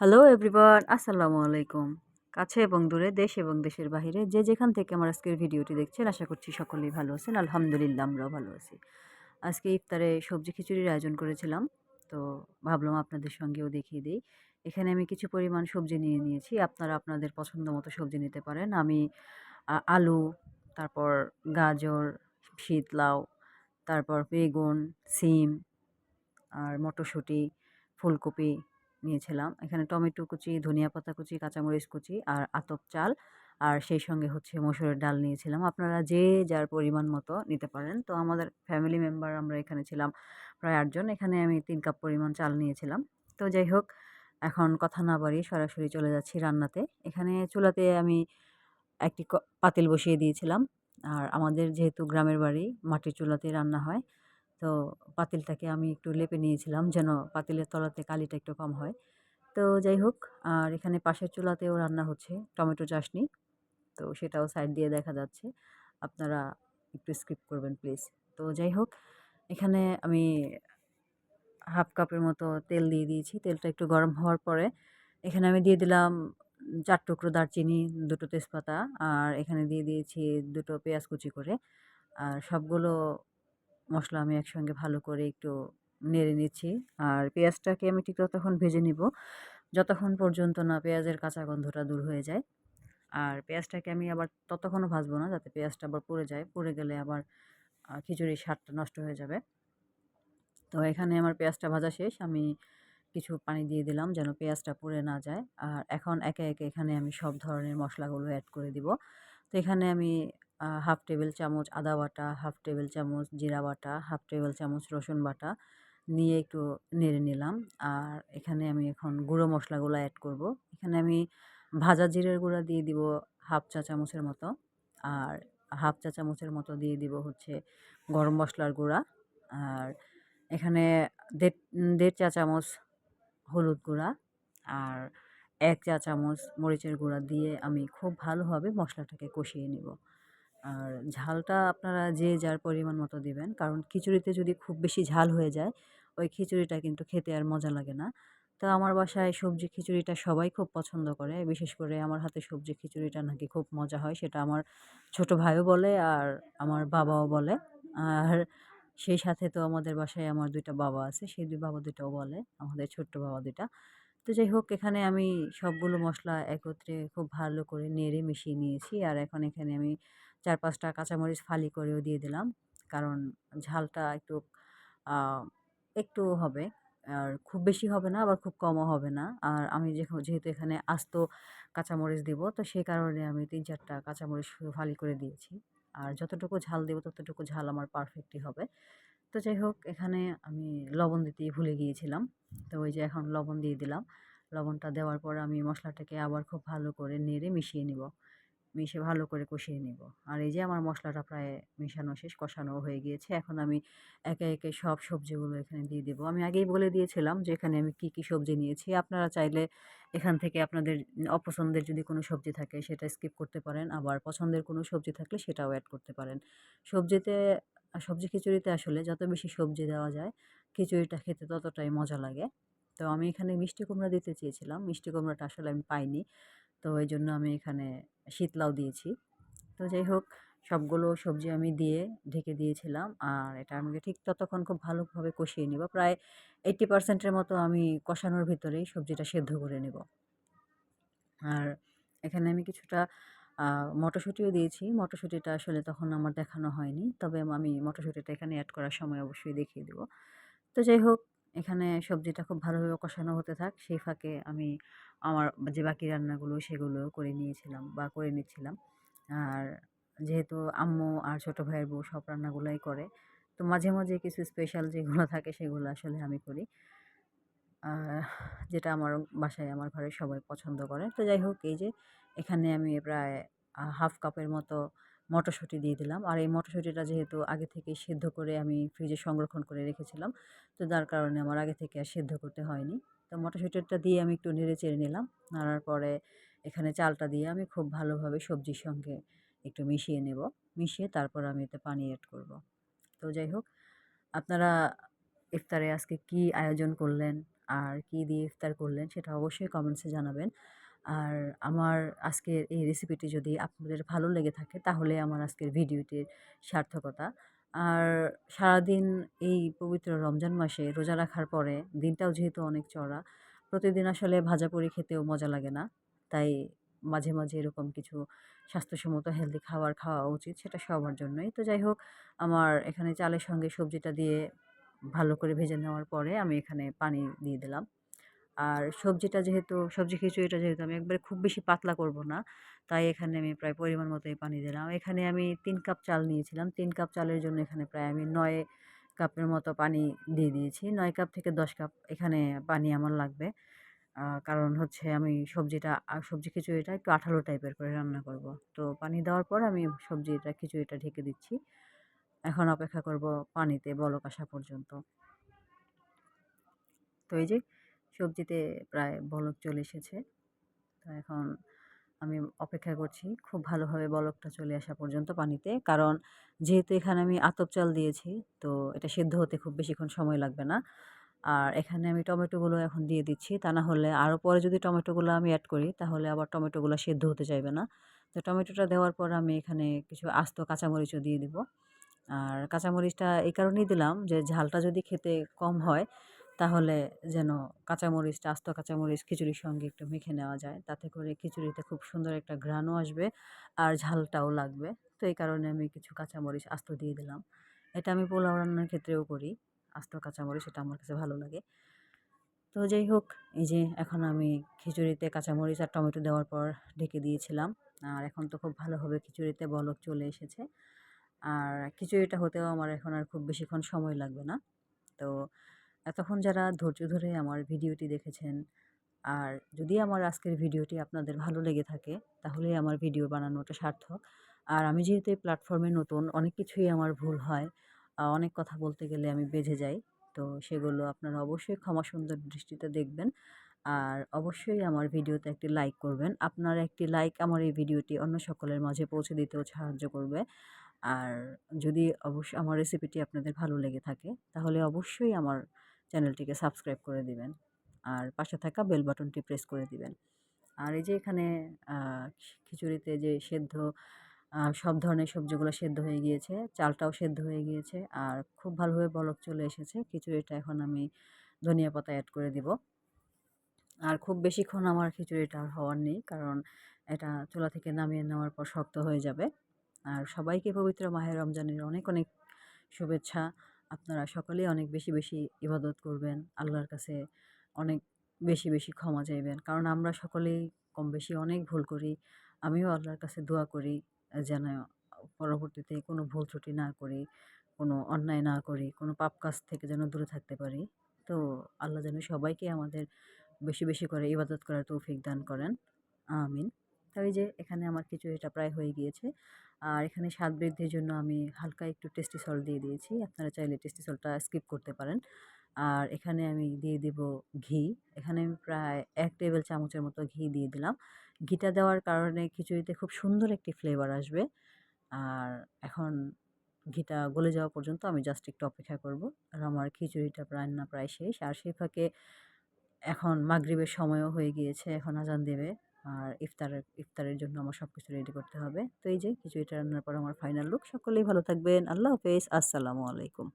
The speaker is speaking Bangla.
হ্যালো এভরিওয়ান, আসসালামু আলাইকুম। কাছে এবং দূরে দেশ এবং দেশের বাহিরে যে যেখান থেকে আমার আজকের ভিডিওটি দেখছেন, আশা করছি সকলেই ভালো আছেন। আলহামদুলিল্লাহ, আমরাও ভালো আছি। আজকে ইফতারে সবজি খিচুড়ির আয়োজন করেছিলাম, তো ভাবলাম আপনাদের সঙ্গেও দেখিয়ে দিই। এখানে আমি কিছু পরিমাণ সবজি নিয়ে নিয়েছি, আপনারা আপনাদের পছন্দ মতো সবজি নিতে পারেন। আমি আলু, তারপর গাজর শীত লাউ তারপর বেগুন, সিম, আর মটরশুঁটি, ফুলকপি নিয়েছিলাম। এখানে টমেটো কুচি, ধনিয়া পাতা কুচি, কাঁচামরিচ কুচি আর আতপ চাল। আর সেই সঙ্গে হচ্ছে মসুরের ডাল নিয়েছিলাম। আপনারা যে যার পরিমাণ মতো নিতে পারেন। তো আমাদের ফ্যামিলি মেম্বার আমরা এখানে ছিলাম প্রায় আটজন এখানে আমি তিন কাপ পরিমাণ চাল নিয়েছিলাম। তো যাই হোক, এখন কথা না বাড়িয়ে সরাসরি চলে যাচ্ছি রান্নাতে। এখানে চুলাতে আমি একটি পাতিল বসিয়ে দিয়েছিলাম। আর আমাদের যেহেতু গ্রামের বাড়ি, মাটির চুলাতে রান্না হয়। তো পাতিলটাকে আমি একটু লেপে নিয়েছিলাম যেন পাতিলের তলাতে কালিটা একটু কম হয়। তো যাই হোক, আর এখানে পাশের চুলাতেও রান্না হচ্ছে টমেটো চাটনি তো সেটাও সাইড দিয়ে দেখা যাচ্ছে। আপনারা একটু স্কিপ করবেন প্লিজ। তো যাই হোক, এখানে আমি হাফ কাপের মতো তেল দিয়ে দিয়েছি। তেলটা একটু গরম হওয়ার পরে এখানে আমি দিয়ে দিলাম চার টুকরো দারচিনি, দুটো তেজপাতা, আর এখানে দিয়ে দিয়েছি দুটো পেঁয়াজ কুচি করে। আর সবগুলো মশলা আমি একসঙ্গে ভালো করে একটু নেড়ে নিচ্ছি। আর পেঁয়াজটাকে আমি ঠিক ততক্ষণ ভেজে নিব। যতক্ষণ পর্যন্ত না পেঁয়াজের কাঁচা গন্ধটা দূর হয়ে যায়। আর পেঁয়াজটাকে আমি আবার ততক্ষণও ভাজবো না যাতে পেঁয়াজটা আবার পড়ে যায়। পড়ে গেলে আবার খিচুড়ির স্বাদটা নষ্ট হয়ে যাবে। তো এখানে আমার পেঁয়াজটা ভাজা শেষ। আমি কিছু পানি দিয়ে দিলাম যেন পেঁয়াজটা পুড়ে না যায়। আর এখন একে একে এখানে আমি সব ধরনের মশলাগুলো অ্যাড করে দিব। তো এখানে আমি হাফ টেবিল চামচ আদা বাটা, হাফ টেবিল চামচ জিরা বাটা, হাফ টেবিল চামচ রসুন বাটা নিয়ে একটু নেড়ে নিলাম। আর এখানে আমি এখন গুঁড়ো মশলাগুলো অ্যাড করব। এখানে আমি ভাজা জিরের গুঁড়া দিয়ে দিব হাফ চা চামচের মতো। আর হাফ চা চামচের মতো দিয়ে দিব হচ্ছে গরম মশলার গুঁড়া। আর এখানে দেড় দেড় চা চামচ হলুদ গুঁড়া। আর এক চা চামচ মরিচের গুঁড়া দিয়ে আমি খুব ভালোভাবে মশলাটাকে কষিয়ে নিব। আর ঝালটা আপনারা যে যার পরিমাণ মতো দিবেন, কারণ খিচুড়িতে যদি খুব বেশি ঝাল হয়ে যায়, ওই খিচুড়িটা কিন্তু খেতে আর মজা লাগে না। তো আমার বাসায় সবজি খিচুড়িটা সবাই খুব পছন্দ করে, বিশেষ করে আমার হাতে সবজি খিচুড়িটা নাকি খুব মজা হয়, সেটা আমার ছোট ভাইও বলে আর আমার বাবাও বলে। আর সেই সাথে তো আমাদের বাসায় আমার দুইটা বাবা আছে, সেই দুই বাবা দুটাও বলে, আমাদের ছোট্ট বাবা দুটা তো যাই হোক, এখানে আমি সবগুলো মশলা একত্রে খুব ভালো করে নেড়ে মিশিয়ে নিয়েছি। আর এখন এখানে আমি চার পাঁচটা কাঁচামরিচ ফালি করেও দিয়ে দিলাম। কারণ ঝালটা একটু একটু হবে। আর খুব বেশি হবে না, আবার খুব কমও হবে না। আর আমি যেহেতু এখানে আস্ত কাঁচামরিচ দিব, তো সেই কারণে আমি তিন চারটা কাঁচামরিচ ফালি করে দিয়েছি। আর যতটুকু ঝাল দেবো, ততটুকু ঝাল আমার পারফেক্টই হবে। তো যাই হোক এখানে আমি লবণ দিতেই ভুলে গিয়েছিলাম। তো ওই যে এখন লবণ দিয়ে দিলাম। লবণটা দেওয়ার পর আমি মশলাটাকে আবার খুব ভালো করে নেড়ে মিশিয়ে নিব। মিশে ভালো করে কষিয়ে নিব। আর এই যে আমার মশলাটা প্রায় মেশানো শেষ কষানো হয়ে গিয়েছে। এখন আমি একে একে সব সবজিগুলো এখানে দিয়ে দেবো। আমি আগেই বলে দিয়েছিলাম যে এখানে আমি কী কী সবজি নিয়েছি। আপনারা চাইলে এখান থেকে আপনাদের অপছন্দের যদি কোনো সবজি থাকে, সেটা স্কিপ করতে পারেন। আবার পছন্দের কোনো সবজি থাকলে সেটাও অ্যাড করতে পারেন। সবজিতে সবজি খিচুড়িতে আসলে যত বেশি সবজি দেওয়া যায়, খিচুড়িটা খেতে ততটাই মজা লাগে। তো আমি এখানে মিষ্টি কুমড়া দিতে চেয়েছিলাম, মিষ্টি কুমড়াটা আসলে আমি পাইনি। তো এই জন্য আমি এখানে শীতলাও দিয়েছি। তো যাই হোক, সবগুলো সবজি আমি দিয়ে ঢেকে দিয়েছিলাম, আর এটা আমি ঠিক ততক্ষণ খুব ভালোভাবে কষিয়ে নিব। প্রায় এইট্টি পার্সেন্টের মতো আমি কষানোর ভিতরেই সবজিটা সেদ্ধ করে নেব। আর এখানে আমি কিছুটা মটরশুঁটিও দিয়েছি। মটরশুঁটিটা আসলে তখন আমার দেখানো হয়নি। তবে আমি মটরশুঁটিটা এখানে অ্যাড করার সময় অবশ্যই দেখিয়ে দিব। তো যাই হোক এখানে সবজিটা খুব ভালোভাবে কষানো হতে থাক। সেই ফাঁকে আমি আমার যে বাকি রান্নাগুলো সেগুলোও করে নিয়েছিলাম বা করে নিচ্ছিলাম। আর যেহেতু আম্মু আর ছোটো ভাইয়ের বউ সব রান্নাগুলোই করে। তো মাঝে, মাঝে কিছু স্পেশাল যেগুলো থাকে সেগুলো আসলে আমি করি। যেটা আমার বাসায় আমার ঘরে সবাই পছন্দ করে। তো যাই হোক এই যে এখানে আমি প্রায় হাফ কাপের মতো মটরশুঁটি দিয়ে দিলাম। আর এই মটরশুঁটিটা যেহেতু আগে থেকেই সেদ্ধ করে আমি ফ্রিজে সংরক্ষণ করে রেখেছিলাম। তো যার কারণে আমার আগে থেকে আর সেদ্ধ করতে হয়নি। তো মটরশুঁটিটা দিয়ে আমি একটু নেড়ে চেড়ে নিলাম। নাড়ার পরে এখানে চালটা দিয়ে আমি খুব ভালোভাবে সবজির সঙ্গে একটু মিশিয়ে নেব। মিশিয়ে তারপর আমি এতে পানি এড করব। তো যাই হোক, আপনারা ইফতারে আজকে কী আয়োজন করলেন? আর কী দিয়ে ইফতার করলেন সেটা অবশ্যই কমেন্টসে জানাবেন আর আমার আজকের এই রেসিপিটি যদি আপনাদের ভালো লেগে থাকে, তাহলে আমার আজকের ভিডিওটির সার্থকতা। আর সারাদিন এই পবিত্র রমজান মাসে রোজা রাখার পরে দিনটাও যেহেতু অনেক চড়া, প্রতিদিন আসলে ভাজাপুরি খেতেও মজা লাগে না। তাই মাঝে মাঝে এরকম কিছু স্বাস্থ্যসম্মত হেলদি খাবার খাওয়া উচিত, সেটা সবার জন্যই। তো যাই হোক, আমার এখানে চালের সঙ্গে সবজিটা দিয়ে ভালো করে ভেজে নেওয়ার পরে আমি এখানে পানি দিয়ে দিলাম। আর সবজিটা যেহেতু, সবজি খিচুড়িটা যেহেতু আমি একবারে খুব বেশি পাতলা করব না, তাই এখানে আমি প্রায় পরিমাণ মতোই পানি দিলাম। এখানে আমি তিন কাপ চাল নিয়েছিলাম, তিন কাপ চালের জন্য এখানে প্রায় আমি নয় কাপের মতো পানি দিয়ে দিয়েছি। নয় কাপ থেকে দশ কাপ এখানে পানি আমার লাগবে। কারণ হচ্ছে আমি সবজিটা সবজি খিচুড়িটা একটু আঠালো টাইপের করে রান্না করব। তো পানি দেওয়ার পর আমি সবজিটা, খিচুড়িটা ঢেকে দিচ্ছি। এখন অপেক্ষা করব পানিতে বলক আসা পর্যন্ত। তো এই যে সবজিতে প্রায় বলক চলে এসেছে। তো এখন আমি অপেক্ষা করছি খুব ভালোভাবে বলকটা চলে আসা পর্যন্ত পানিতে। কারণ যেহেতু এখানে আমি আতপ চাল দিয়েছি, তো এটা সেদ্ধ হতে খুব বেশিক্ষণ সময় লাগবে না। আর এখানে আমি টমেটোগুলো এখন দিয়ে দিচ্ছি। তা না হলে আরও পরে যদি টমেটোগুলো আমি অ্যাড করি, তাহলে আবার টমেটোগুলো সেদ্ধ হতে চাইবে না। তো টমেটোটা দেওয়ার পর আমি এখানে কিছু আস্ত কাঁচামরিচও দিয়ে দিব। আর কাঁচামরিচটা এই কারণেই দিলাম যে ঝালটা যদি খেতে কম হয় তাহলে যেন কাঁচামরিচটা আস্ত কাঁচামরিচ খিচুড়ির সঙ্গে একটু মেখে নেওয়া যায়। তাতে করে খিচুড়িতে খুব সুন্দর একটা ঘ্রাণও আসবে আর ঝালটাও লাগবে। তো এই কারণে আমি কিছু কাঁচামরিচ আস্ত দিয়ে দিলাম। এটা আমি পোলাও রান্নার ক্ষেত্রেও করি। আস্ত কাঁচামরিচ এটা আমার কাছে ভালো লাগে। তো যাই হোক, এই যে এখন আমি খিচুড়িতে কাঁচামরিচ আর টমেটো দেওয়ার পর ঢেকে দিয়েছিলাম। আর এখন তো খুব ভালোভাবে খিচুড়িতে, বলক চলে এসেছে। আর খিচুড়িটা হতেও আমার এখন আর খুব বেশিক্ষণ সময় লাগবে না। তো এতক্ষণ যারা ধৈর্য ধরে আমার ভিডিওটি দেখেছেন, আর যদি আমার আজকের ভিডিওটি আপনাদের ভালো লেগে থাকে তাহলে আমার ভিডিও বানানোটা সার্থক। আর আমি যেহেতু এই প্ল্যাটফর্মে নতুন, অনেক কিছুই আমার ভুল হয় অনেক কথা বলতে গেলে আমি বেঁধে যাই। তো সেগুলো আপনারা অবশ্যই ক্ষমা সুন্দর দৃষ্টিতে দেখবেন। আর অবশ্যই আমার ভিডিওতে একটি লাইক করবেন। আপনার একটি লাইক আমার এই ভিডিওটি অন্য সকলের মাঝে পৌঁছে দিতেও সাহায্য করবে। আর যদি অবশ্য আমার রেসিপিটি আপনাদের ভালো লেগে থাকে, তাহলে অবশ্যই আমার চ্যানেলটিকে সাবস্ক্রাইব করে দিবেন। আর পাশে থাকা বেল বাটনটি প্রেস করে দিবেন। আর এই যে এখানে খিচুড়িতে যে সেদ্ধ সব ধরনের সবজিগুলো সেদ্ধ হয়ে গিয়েছে, চালটাও সেদ্ধ হয়ে গিয়েছে। আর খুব ভালোভাবে বলক চলে এসেছে। খিচুড়িটা এখন আমি ধনিয়া পাতা অ্যাড করে দিব। আর খুব বেশিক্ষণ আমার খিচুড়িটা আর হওয়ার নেই, কারণ এটা চুলা থেকে নামিয়ে নেওয়ার পর শক্ত হয়ে যাবে। আর সবাইকে পবিত্র মাহের রমজানের অনেক অনেক শুভেচ্ছা। আপনারা সকলেই অনেক বেশি বেশি ইবাদত করবেন। আল্লাহর কাছে অনেক বেশি বেশি ক্ষমা চাইবেন। কারণ আমরা সকলেই কম বেশি অনেক ভুল করি। আমিও আল্লাহর কাছে দোয়া করি, যেন পরবর্তীতে কোনো ভুল ত্রুটি না করি, কোনো অন্যায় না করি, কোনো পাপ কাজ থেকে যেন দূরে থাকতে পারি। তো আল্লাহ যেন সবাইকে আমাদের বেশি বেশি করে ইবাদত করার তৌফিক দান করেন। আমিন। তাই যে এখানে আমার খিচুড়িটা প্রায় হয়ে গিয়েছে। আর এখানে স্বাদ বৃদ্ধির জন্য আমি হালকা একটু টেস্টি সল্ট দিয়ে দিয়েছি। আপনারা চাইলে টেস্টি সল্টটা স্কিপ করতে পারেন। আর এখানে আমি দিয়ে দিব ঘি। এখানে আমি প্রায় এক টেবিল চামচের মতো ঘি দিয়ে দিলাম। ঘিটা দেওয়ার কারণে খিচুড়িতে খুব সুন্দর একটি ফ্লেভার আসবে। আর এখন ঘিটা গলে যাওয়া পর্যন্ত আমি জাস্ট একটু অপেক্ষা করব। আর আমার খিচুড়িটা রান্না প্রায় শেষ। আর সেই ফাঁকে এখন মাগরিবের সময়ও হয়ে গিয়েছে। এখন আজান দেবে। আর ইফতার, ইফতারের জন্য আমার সব কিছু রেডি করতে হবে। তো এই যে খিচুড়িটা রান্নার পর আমার ফাইনাল লুক সকলেই ভালো থাকবেন। আল্লাহ হাফেজ। আসসালামু আলাইকুম।